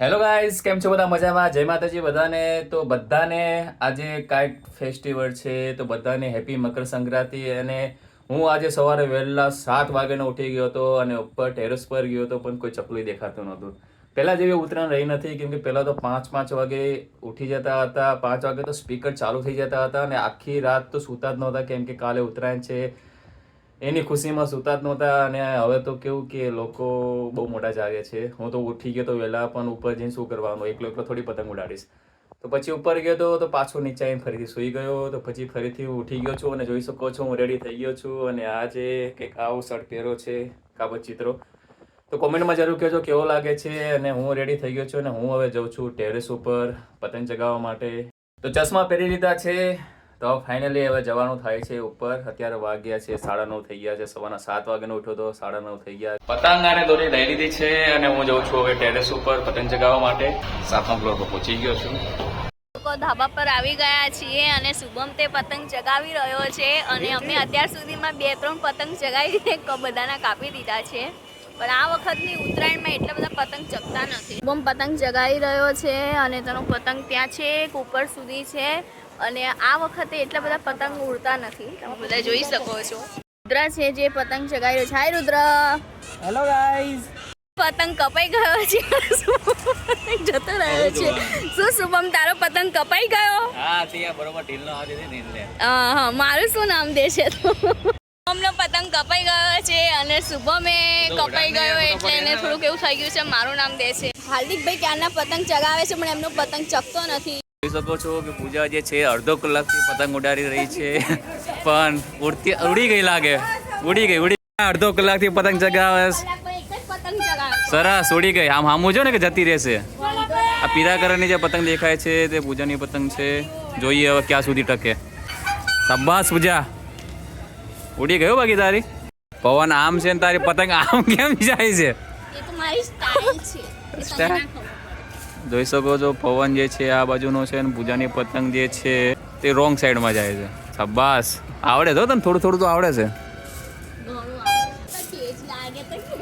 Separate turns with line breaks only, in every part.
Hello guys કેમ છો બધા? મજામાં? જય માતાજી બધાને. તો બધાને આજે કાંઈક ફેસ્ટિવલ છે, તો બધાને હેપી મકર સંક્રાંતિ અને હું આજે સવારે વહેલા સાત વાગ્યાનો ઉઠી ગયો હતો અને ઉપર ટેરેસ પર ગયો હતો, પણ કોઈ ચકલી દેખાતું નહોતું. પહેલાં જેવી ઉત્તરાયણ રહી નથી, કેમ કે પહેલા તો પાંચ પાંચ વાગે ઉઠી જતા હતા, પાંચ વાગે તો સ્પીકર ચાલુ થઈ જતા હતા અને આખી રાત તો સૂતા જ નહોતા, કેમ કે કાલે ઉત્તરાયણ છે. એની ખુશીમાં સૂતા જ નહોતા અને હવે તો કેવું કે લોકો બહુ મોટા જાગે છે. હું તો ઉઠી ગયો તો વહેલા પણ ઉપર જઈને શું કરવાનું? એકલો એકલો થોડી પતંગ ઉડાડીશ. તો પછી ઉપર ગયો તો તો પાછો નીચે આવીને ફરીથી સૂઈ ગયો. તો પછી ફરીથી ઉઠી ગયો છું અને જોઈ શકો છો હું રેડી થઈ ગયો છું અને આજે કંઈક આવો શર્ટ પહેરો છે કાબત ચિત્રો, તો કોમેન્ટમાં જરૂર કહેજો કેવો લાગે છે અને હું રેડી થઈ ગયો છું અને હું હવે જઉં છું ટેરેસ ઉપર પતંગ ચગાવવા માટે. તો ચશ્મા પહેરી લીધા છે. તો ફાઇનલી હવે જવાનું થાય છે ઉપર. અત્યારે વાગ્યા છે સાડા નવ થઈ ગયા છે. સવારના સાત વાગ્યાનો ઉઠ્યો તો સાડા નવ થઈ ગયા. પતંગ અને દોરી લઈ લીધી છે અને હું જઉં છું હવે ટેરેસ ઉપર પતંગ ચગાવવા માટે. સાતમા ફ્લોર પર પહોંચી ગયો છું.
લોકો ધાબા પર આવી ગયા છીએ અને શુભમ તે પતંગ ચગાવી રહ્યો છે અને અમે અત્યાર સુધીમાં બે ત્રણ પતંગ ચગાવી બધાના કાપી દીધા છે. પણ આ વખતની ઉત્તરાયણમાં એટલા બધા પતંગ ચગતા નથી. શુભમ પતંગ ચગાવી રહ્યો છે અને તેનો પતંગ ત્યાં છે એક ઉપર સુધી છે. અને આ વખતે એટલા બધા પતંગ ઉડતા નથી. તમે બધા જોઈ શકો છો. રુદ્ર છે જે પતંગ ચગાવી રહ્યો છે. હાય રુદ્ર.
હેલો ગાઈઝ
પતંગ કપાઈ ગયો છે. જતો રહ્યો છે. શું શુભમ તારો પતંગ કપાઈ ગયો?
હા તે બરોબર ઢીલ નો આવે છે ને
હા હા મારું શું નામ દે તો શુભમનો પતંગ કપાઈ ગયો છે અને શુભમે કપાઈ ગયો એટલે એને થોડુંક એવું થઈ ગયું છે. મારું નામ દેશે હાર્દિકભાઈ ક્યારના પતંગ ચગાવે છે પણ એમનો પતંગ ચકતો નથી.
જોઈ શકો છો કે પૂજા જે છે અડધો કલાકથી પતંગ ઉડાડી રહી છે. પણ ઉડતી ઉડી ગઈ લાગે. ઉડી ગઈ ઉડી અડધો કલાકથી પતંગ ચગાવે સરસ ઉડી ગઈ. આમ હામું જો ને કે જતી રહેશે. આ પીળા કલરની જે પતંગ દેખાય છે તે પૂજાની પતંગ છે. જોઈએ હવે ક્યાં સુધી ટકે. સબ્બાસ પૂજા. ઉડી ગયો બાકી તારી? પવન આમ છે ને તારી પતંગ આમ કેમ જાય છે? જોઈ શકો છો, પવન જે છે આ બાજુનો છે અને પૂજાની પતંગ જે છે તે રોંગ સાઈડમાં જાય છે. શાબાશ. આવડે તો તને? થોડું થોડું તો આવડે છે.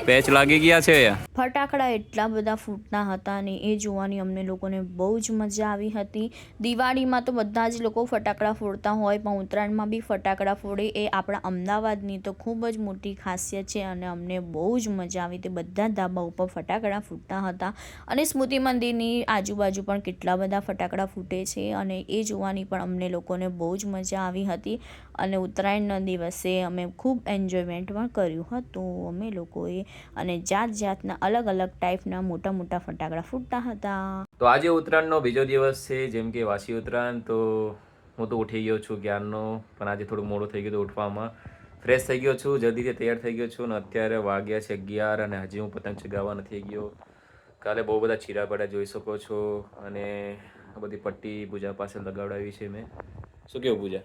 પેચ લાગી ગયા છે.
ફટાકડા એટલા બધા ફૂટતા હતા અને એ જોવાની અમને લોકોને બહુ જ મજા આવી હતી. દિવાળીમાં તો બધા જ લોકો ફટાકડા ફોડતા હોય, પણ ઉત્તરાયણમાં બી ફટાકડા ફોડે એ આપણા અમદાવાદની તો ખૂબ જ મોટી ખાસિયત છે અને અમને બહુ જ મજા આવી તે બધા ધાબા ઉપર ફટાકડા ફૂટતા હતા અને સ્મૃતિ મંદિરની આજુબાજુ પણ કેટલા બધા ફટાકડા ફૂટે છે અને એ જોવાની પણ અમને લોકોને બહુ જ મજા આવી હતી. અને ઉત્તરાયણના દિવસે અમે ખૂબ એન્જોયમેન્ટ પણ કર્યું હતું. અમે લોકોએ અને જાત જાતના અલગ અલગ ટાઈપના મોટા મોટા ફટાકડા ફૂટતા હતા.
તો આજે ઉત્તરાયણનો બીજો દિવસ છે જેમ કે વાસી ઉત્તરાયણ તો હું તો ઉઠી ગયો છું જ્ઞાનનો પણ આજે થોડું મોડું થઈ ગયું હતું ઉઠવામાં. ફ્રેશ થઈ ગયો છું જલ્દીથી તૈયાર થઈ ગયો છું અને અત્યારે વાગ્યા છે અગિયાર અને હજી હું પતંગ ચગાવવા નથી ગયો. કાલે બહુ બધા ચીરા પડ્યા જોઈ શકો છો અને આ બધી પટ્ટી પૂજા પાસે લગાવડાવી છે મેં. શું કેવું પૂજા?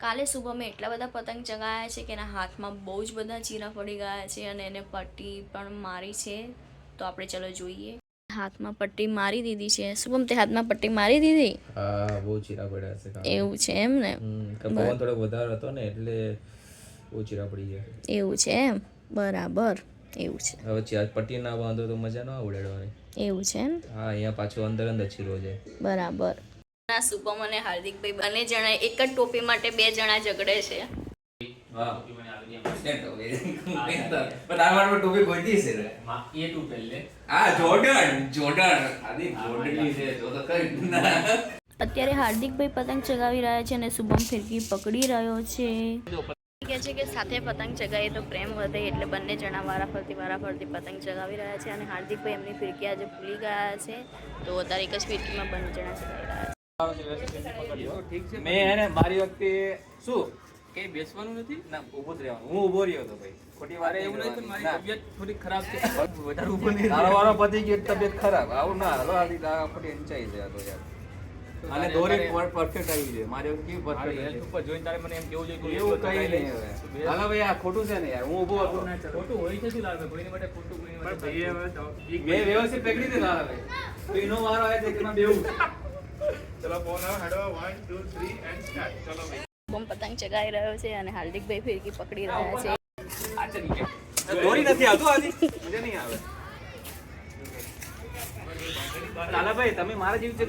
કાલે શુભમે એટલા બધા પતંગ ચગાવ્યા છે કે એના હાથમાં બહુ જ બધા ચીરા પડી ગયા છે અને એને પટ્ટી પણ મારી છે. તો આપણે ચલો જોઈએ. હાથમાં પટ્ટી મારી દીધી છે. શુભમ તે હાથમાં પટ્ટી મારી દીધી?
હા બહુ ચીરા પડ્યા છે
એવું છે એમ ને?
પવન થોડો વધારે હતો ને એટલે બહુ ચીરા પડી ગયા.
એવું છે એમ? બરાબર. એવું છે.
હવે ચી- પટ્ટી ના બાંધો તો મજા ના ઉડાડવાની
એવું છે એમ?
હા અહીંયા પાછું અંદર અંદર ચીરો છે
બરાબર. ના શુભમ અને હાર્દિકભાઈ બંને જણા એક જ ટોપી માટે બે જણા ઝઘડે છે. અત્યારે હાર્દિકભાઈ પતંગ ચગાવી રહ્યા છે અને શુભમ ફિરકી પકડી રહ્યો છે. કહે છે કે સાથે પતંગ ચગાવીએ તો પ્રેમ વધે એટલે બંને જણા વારા ફરતી વારા ફરતી પતંગ ચગાવી રહ્યા છે અને હાર્દિકભાઈ એમની ફિરકી આજે ભૂલી ગયા છે. તો અત્યારે એક જ ફિરકીમાં બંને જણા ચગાવી રહ્યા છે.
મેં એને મારી વખતે શું? કે બેસવાનું નથી? ના ઊભો જ રહેવાનું. હું ઊભો રહ્યો હતો ભાઈ. ખોટી વાત એવું નહીં પણ મારી તબિયત થોડી ખરાબ છે. વધારે ઊભો નહીં તારો વારો પતી ગયો તબિયત ખરાબ. આવું ના હાલો આથી આ ખોટી ઊંચાઈ છે તો યાર. અને દોરી પરફેક્ટ આવી છે. મારી વખતે કેવી પરફેક્ટ ઉપર જોઈને તારે મને એમ કેવું જોઈએ એવું કઈ નહીં હવે. હાલો ભાઈ આ ખોટું છે ને યાર. હું ઊભો હતો. ખોટું હોય છે શું લાગે? કોઈને માટે ખોટું કોઈને માટે મેં વ્યવસ્થિત પકડી દીધું ના ભાઈ. તો એનો વારો આવે તો એમાં બેવું.
શુભમ પતંગ ચગાવી રહ્યો છે અને હાર્દિકભાઈ ફિરકી પકડી રહ્યા છે.
આ ચલી ગયા દોરી નથી આવતું આની? મજા નહીં આવે. લાલાભાઈ તમે મારા જેવી છે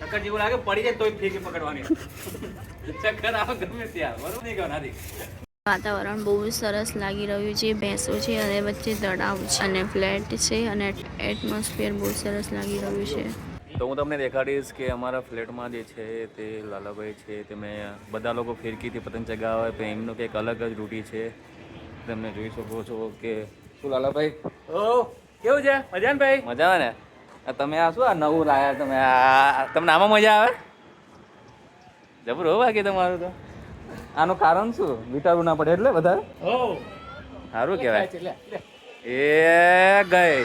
ચક્કર જેવું લાગે પડી જાય તોય ફેંકી પકડવાની. ચક્કર આવે ગમે ત્યાં બરોબર? નહીં કહો નાથી
વાતાવરણ બહુ જ સરસ લાગી રહ્યું છે ભેંસો છે અને વચ્ચે તળાવ છે અને ફ્લેટ છે અને એટમોસ્ફિયર બહુ સરસ લાગી રહ્યું છે.
તો હું તમને દેખાડીશ કે અમારા ફ્લેટમાં જે છે તે લાલાભાઈ છે. તે મેં બધા લોકો ફિરકીથી પતંગ ચગાવે તો એમનું કંઈક અલગ જ રૂટી છે. તમે જોઈ શકો છો કે શું લાલાભાઈ?
ઓ કેવું છે? મજા ને ભાઈ?
મજા આવે ને તમે આ શું આ નવું લાયા તમે? આ તમને આમાં મજા આવે? જબરો બાકી તમારું તો. આનું કારણ શું? વિટાડવું ના પડે એટલે વધારે? સારું કહેવાય. એ ગઈ.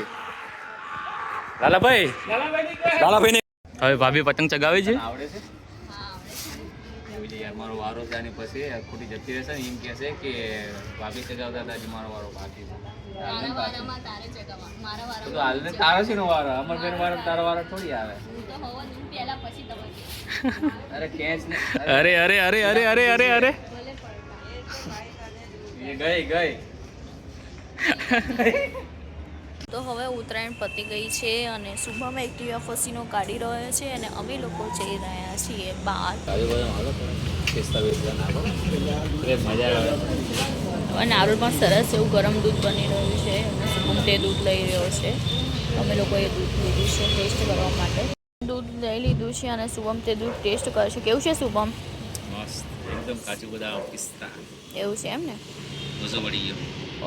લાલાભાઈ. લાલાભાઈ ને હવે ભાભી પતંગ ચગાવે છે? આવડે છે? યાર મારો વારો આની પછી ખોટી જતી રહેશે ને એમ કહે છે કે ભાભી ચગાવતા હતા મારો વારો બાકી છે. હાલ ને બાકી. તો હાલ ને તારો છે નો વારો? અમર બેન વારો તારો વારો થોડી આવે. અરે કેચ અરે અરે અરે અરે અરે અરે અરે ગઈ ગઈ.
તો હવે ઉત્તરાયણ પતી ગઈ છે અને શુભમ એક્ટિવા ફસીનો કાઢી રહ્યો છે અને અમે લોકો જઈ રહ્યા છીએ બહાર. અને નારોલમાં સરસ એવું ગરમ દૂધ બની રહ્યું છે. અને શુભમ તે દૂધ લઈ રહ્યો છે. અમે લોકોએ દૂધ લીધું છે ટેસ્ટ કરવા માટે. દૂધ લઈ લીધું છે અને શુભમ તે દૂધ ટેસ્ટ કરશે કેવું છે શુભમ
મસ્ત. એકદમ કાચું બદામ પિસ્તા.
એવું છે એમ ને?
મજો પડી ગયો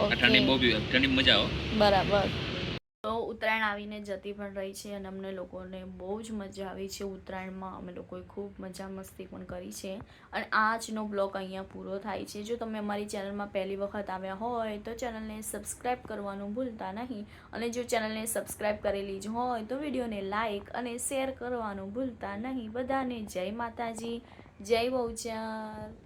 ઓકે.
ઠંડી બહુ ઠંડી મજા આવો.
બરાબર. તો ઉત્તરાયણ આવીને જતી પણ રહી છે અને અમને લોકોને બહુ જ મજા આવી છે ઉત્તરાયણમાં. અમે લોકોએ ખૂબ મજા મસ્તી પણ કરી છે. અને આજનો બ્લોગ અહીંયા પૂરો થાય છે. જો તમે અમારી ચેનલમાં પહેલી વખત આવ્યા હોય તો ચેનલને સબસ્ક્રાઈબ કરવાનું ભૂલતા નહીં. અને જો ચેનલને સબસ્ક્રાઈબ કરેલી જ હોય તો વિડીયોને લાઇક અને શેર કરવાનું ભૂલતા નહીં. બધાને જય માતાજી, જય બહુચર